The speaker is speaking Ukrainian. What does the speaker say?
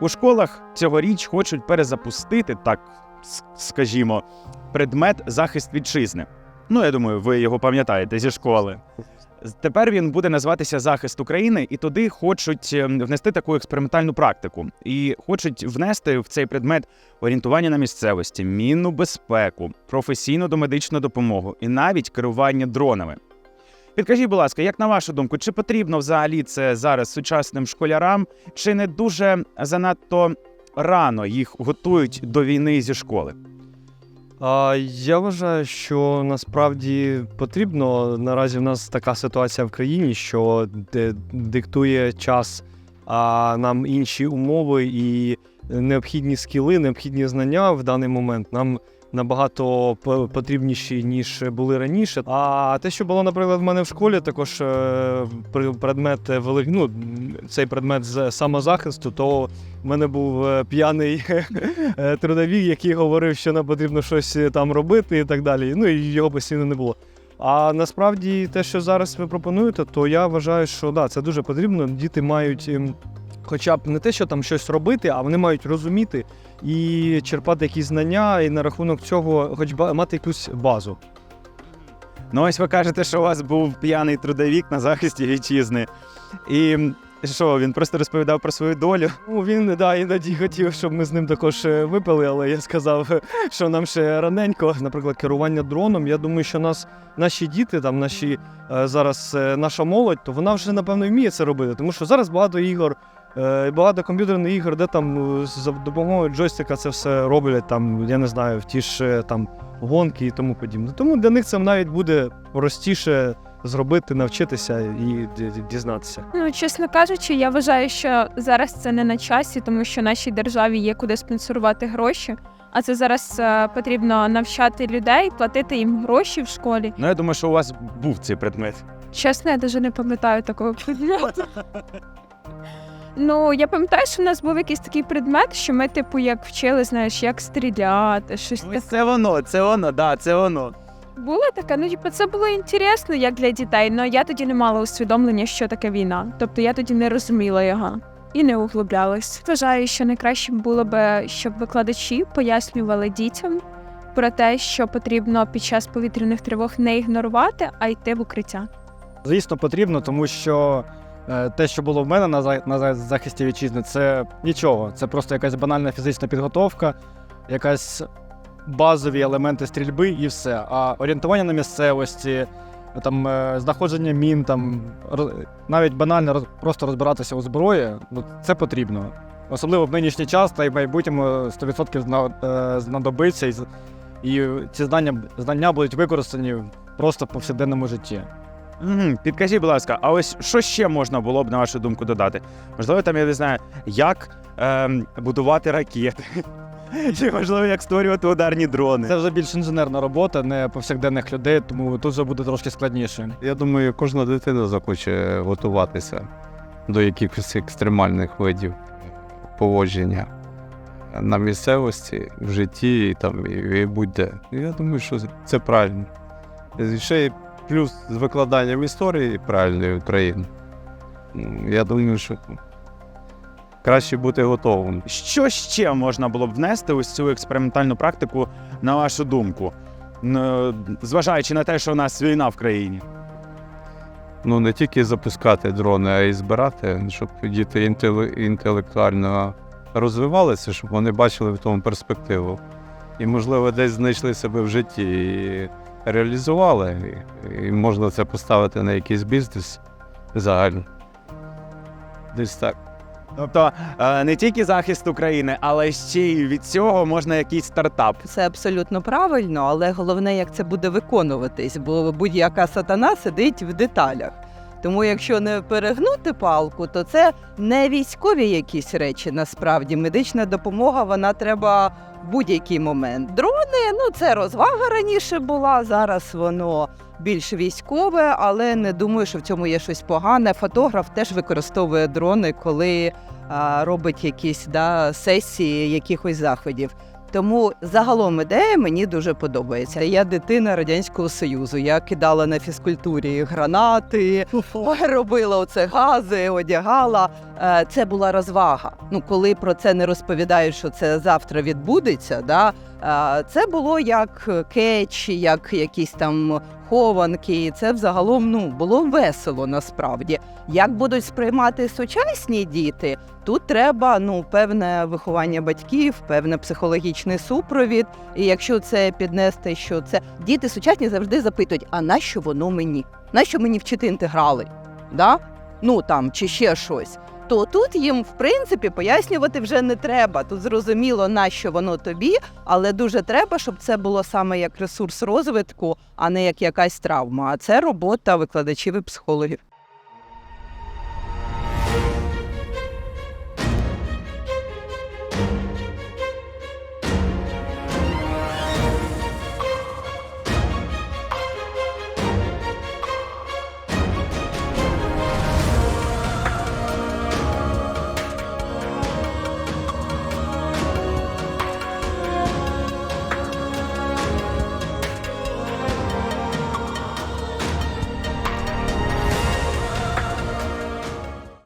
У школах цьогоріч хочуть перезапустити, так скажімо, предмет захист вітчизни. Ну, я думаю, ви його пам'ятаєте зі школи. Тепер він буде називатися захист України, і туди хочуть ем, внести таку експериментальну практику. І хочуть внести в цей предмет орієнтування на місцевості, мінну безпеку, професійну домедичну допомогу і навіть керування дронами. Підкажіть, будь ласка, як на вашу думку, чи потрібно взагалі це зараз сучасним школярам, чи не дуже занадто рано їх готують до війни зі школи? А, я вважаю, що насправді потрібно. Наразі в нас така ситуація в країні, що диктує час а нам інші умови і необхідні скіли, необхідні знання в даний момент нам набагато потрібніші, ніж були раніше. А те, що було, наприклад, в мене в школі, також е, предмет велик, ну, цей предмет з самозахисту, то в мене був е, п'яний е, трудовік, який говорив, що нам потрібно щось там робити і так далі. Ну і його постійно не було. А насправді те, що зараз ви пропонуєте, то я вважаю, що да, це дуже потрібно. Діти мають хоча б не те, що там щось робити, а вони мають розуміти і черпати якісь знання, і на рахунок цього, хоч мати якусь базу. Ну, ось ви кажете, що у вас був п'яний трудовік на захисті вітчизни. І що, він просто розповідав про свою долю? Ну, він да, іноді хотів, щоб ми з ним також е, випили, але я сказав, що нам ще раненько. Наприклад, керування дроном. Я думаю, що нас наші діти, там наші е, зараз е, наша молодь, то вона вже напевно вміє це робити. Тому що зараз багато ігор, багато комп'ютерних ігор, де там е, за допомогою джойстика це все роблять. Там я не знаю, в ті ж е, там гонки і тому подібне. Тому для них це навіть буде простіше зробити, навчитися і ді- ді- дізнатися. Ну, чесно кажучи, я вважаю, що зараз це не на часі, тому що нашій державі є куди спонсорувати гроші. А це зараз е, потрібно навчати людей, платити їм гроші в школі. Ну, я думаю, що у вас був цей предмет. Чесно, я навіть не пам'ятаю такого предмету. Ну, я пам'ятаю, що в нас був якийсь такий предмет, що ми, типу, як вчили, знаєш, як стріляти, щось таке. Ось це воно, це воно, да, це воно. Було таке, ну типу, це було інтересно як для дітей, але я тоді не мала усвідомлення, що таке війна. Тобто я тоді не розуміла його і не углублялась. Вважаю, що найкраще було б, щоб викладачі пояснювали дітям про те, що потрібно під час повітряних тривог не ігнорувати, а йти в укриття. Звісно, потрібно, тому що те, що було в мене на, на захисті вітчизни, це нічого. Це просто якась банальна фізична підготовка, якась базові елементи стрільби і все. А орієнтування на місцевості, там е, знаходження мін, там навіть банально просто розбиратися у зброї, ну це потрібно. Особливо в нинішній час та й в майбутньому 100% зна- е, знадобиться, і ці знання, знання будуть використані просто в повсякденному житті. Мгм, Підкажіть, будь ласка, а ось що ще можна було б, на вашу думку, додати? Можливо, там, я не знаю, як ем, будувати ракети, чи можливо, як створювати ударні дрони. Це вже більш інженерна робота, не повсякденних людей, тому тут вже буде трошки складніше. Я думаю, кожна дитина захоче готуватися до якихось екстремальних видів поводження на місцевості, в житті і там і, будь-де. Я думаю, що це правильно. Ще й плюс з викладанням історії правильної України. Я думаю, що краще бути готовим. Що ще можна було б внести ось цю експериментальну практику, на вашу думку? Зважаючи на те, що у нас війна в країні. Ну, не тільки запускати дрони, а й збирати, щоб діти інтеле- інтелектуально розвивалися, щоб вони бачили в тому перспективу. І, можливо, десь знайшли себе в житті і реалізували. І, і можна це поставити на якийсь бізнес загально. Десь так. Тобто е, не тільки захист України, але ще й від цього можна якийсь стартап. Це абсолютно правильно, але головне, як це буде виконуватись, бо будь-яка сатана сидить в деталях. Тому, якщо не перегнути палку, то це не військові якісь речі. Насправді медична допомога вона треба в будь-який момент. Дрони, ну це розвага раніше була. Зараз воно більш військове, але не думаю, що в цьому є щось погане. Фотограф теж використовує дрони, коли а, робить якісь да, сесії якихось заходів. Тому загалом ідея мені дуже подобається. Я дитина радянського союзу. Я кидала на фізкультурі гранати, робила оце гази, одягала. Е, Це була розвага. Ну, коли про це не розповідають, що це завтра відбудеться, да, е, це було як кетч, як якісь там хованки. Це взагалом ну, було весело насправді. Як будуть сприймати сучасні діти, тут треба ну, певне виховання батьків, певне психологічний супровід. І якщо це піднести, що це діти сучасні завжди запитують: а нащо воно мені? Нащо мені вчити інтеграли? Да? Ну там чи ще щось. То тут їм, в принципі, пояснювати вже не треба. Тут зрозуміло, на що воно тобі, але дуже треба, щоб це було саме як ресурс розвитку, а не як якась травма. А це робота викладачів і психологів.